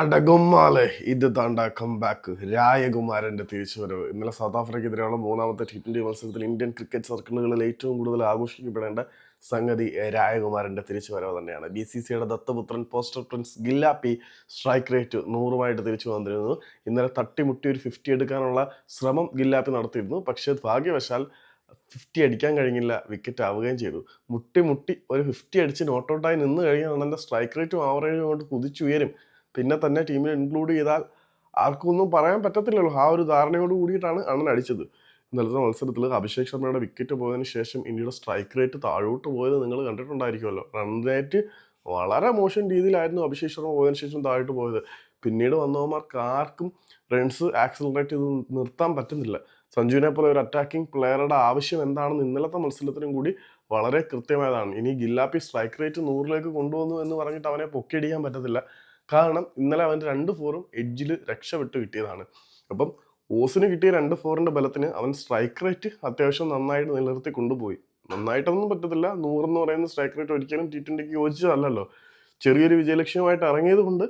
അടകുമ്മാലെ ഇത് താണ്ട കംബാക്ക് രായകുമാരന്റെ തിരിച്ചുവരവ്. ഇന്നലെ സൗത്ത് ആഫ്രിക്കയ്ക്കെതിരെയുള്ള മൂന്നാമത്തെ ടി ട്വന്റി മത്സരത്തിൽ ഇന്ത്യൻ ക്രിക്കറ്റ് സർക്കിളുകളിൽ ഏറ്റവും കൂടുതൽ ആഘോഷിക്കപ്പെടേണ്ട സംഗതി രായകുമാരന്റെ തിരിച്ചുവരവ് തന്നെയാണ്. ബി സി സിയുടെ ദത്തപുത്രൻ പോസ്റ്റർ പ്രിൻസ് ഗില്ലാപ്പി സ്ട്രൈക്ക് റേറ്റ് നൂറുമായിട്ട് തിരിച്ചു വന്നിരുന്നു. ഇന്നലെ തട്ടിമുട്ടി ഒരു ഫിഫ്റ്റി എടുക്കാനുള്ള ശ്രമം ഗില്ലാപ്പി നടത്തിയിരുന്നു. പക്ഷേ ഭാഗ്യവശാൽ ഫിഫ്റ്റി അടിക്കാൻ കഴിഞ്ഞില്ല വിക്കറ്റ് ആവുകയും ചെയ്തു. മുട്ടി മുട്ടി ഒരു ഫിഫ്റ്റി അടിച്ച് നോട്ട് ഔട്ടായി നിന്ന് കഴിഞ്ഞാൽ അണ്ണന്റെ സ്ട്രൈക്ക് റേറ്റും ആവറേജും കൊണ്ട് കുതിച്ചുയരും. പിന്നെ തന്നെ ടീമിൽ ഇൻക്ലൂഡ് ചെയ്താൽ ആർക്കൊന്നും പറയാൻ പറ്റത്തില്ലല്ലോ. ആ ഒരു ധാരണയോട് കൂടിയിട്ടാണ് അണ്ണൻ അടിച്ചത്. ഇന്നലത്തെ മത്സരത്തിൽ അഭിഷേക് ശർമ്മയുടെ വിക്കറ്റ് പോയതിന് ശേഷം ഇന്ത്യയുടെ സ്ട്രൈക്ക് റേറ്റ് താഴോട്ട് പോയത് നിങ്ങൾ കണ്ടിട്ടുണ്ടായിരിക്കുമല്ലോ. റൺ റേറ്റ് വളരെ മോശം രീതിയിലായിരുന്നു അഭിഷേക് ശർമ്മ പോയതിന് ശേഷം താഴോട്ട് പോയത്. പിന്നീട് വന്നവന്മാർക്ക് ആർക്കും റൺസ് ആക്സിലറേറ്റ് ചെയ്ത് നിർത്താൻ പറ്റുന്നില്ല. സഞ്ജുവിനെ പോലെ ഒരു അറ്റാക്കിംഗ് പ്ലെയറുടെ ആവശ്യം എന്താണെന്ന് ഇന്നലത്തെ മത്സരത്തിനും കൂടി വളരെ കൃത്യമായതാണ്. ഇനി ഗില്ലാപ്പി സ്ട്രൈക്ക് റേറ്റ് നൂറിലേക്ക് കൊണ്ടുവന്നു എന്ന് പറഞ്ഞിട്ട് അവനെ പൊക്കിയടിക്കാൻ പറ്റത്തില്ല. കാരണം ഇന്നലെ അവന്റെ രണ്ട് ഫോറും എഡ്ജിൽ രക്ഷപ്പെട്ട് കിട്ടിയതാണ്. അപ്പം ഓസിന് കിട്ടിയ രണ്ട് ഫോറിന്റെ ബലത്തിന് അവൻ സ്ട്രൈക്ക് റേറ്റ് അത്യാവശ്യം നന്നായിട്ട് നിലനിർത്തി കൊണ്ടുപോയി. നന്നായിട്ടൊന്നും പറ്റത്തില്ല. നൂറെന്ന് പറയുന്ന സ്ട്രൈക്ക് റേറ്റ് ഒരിക്കലും ടി ട്വന്റിക്ക് യോജിച്ചതല്ലല്ലോ. ചെറിയൊരു വിജയലക്ഷ്യമായിട്ട് ഇറങ്ങിയത് കൊണ്ട്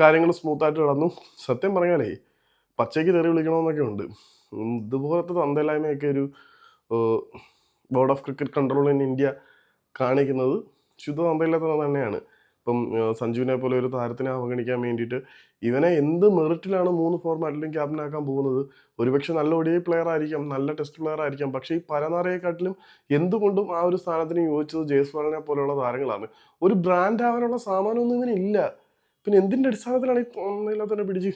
കാര്യങ്ങൾ സ്മൂത്തായിട്ട് നടന്നു. സത്യം പറഞ്ഞാലേ പച്ചയ്ക്ക് തെറി വിളിക്കണമെന്നൊക്കെ ഉണ്ട്. ഇതുപോലത്തെ തന്തയില്ലായ്മയൊക്കെ ഒരു board of cricket control in India കാണിക്കുന്നത് ശുദ്ധ തന്തയില്ലാത്തത് തന്നെയാണ്. ഇപ്പം സഞ്ജുവിനെ പോലെ ഒരു താരത്തിനെ അവഗണിക്കാൻ വേണ്ടിയിട്ട് ഇവനെ എന്ത് മെറിറ്റിലാണ് മൂന്ന് ഫോർമാറ്റിലും ക്യാപ്റ്റനാക്കാൻ പോകുന്നത്? ഒരുപക്ഷെ നല്ല ഒടിയ പ്ലെയർ ആയിരിക്കാം നല്ല ടെസ്റ്റ് പ്ലെയർ ആയിരിക്കാം. പക്ഷേ ഈ പരനാറയെക്കാട്ടിലും എന്തുകൊണ്ടും ആ ഒരു സ്ഥാനത്തിന് യോജിച്ചത് ജയസ്വാളിനെ പോലെയുള്ള താരങ്ങളാണ്. ഒരു ബ്രാൻഡ് ആവാനുള്ള സാമാനമൊന്നും ഇവനില്ല പിന്നെ എന്തിന്റെ അടിസ്ഥാനത്തിലാണ് ഈ ഒന്നില്ലാത്തവനെ പിടിച്ച്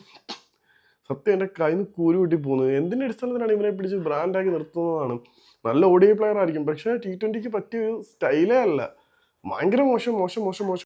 സത്യം എന്റെ കയ്യിൽ നിന്ന് കൂരി കൂട്ടി പോകുന്നത്? എന്തിന്റെ അടിസ്ഥാനത്തിലാണ് ഇവനെ പിടിച്ച് ബ്രാൻഡാക്കി നിർത്തുന്നതാണ്? നല്ല ഓഡിയ പ്ലെയർ ആയിരിക്കും. പക്ഷേ ടി ട്വന്റിക്ക് പറ്റിയ ഒരു സ്റ്റൈലേ അല്ല. ഭയങ്കര മോശം മോശം മോശം മോശം.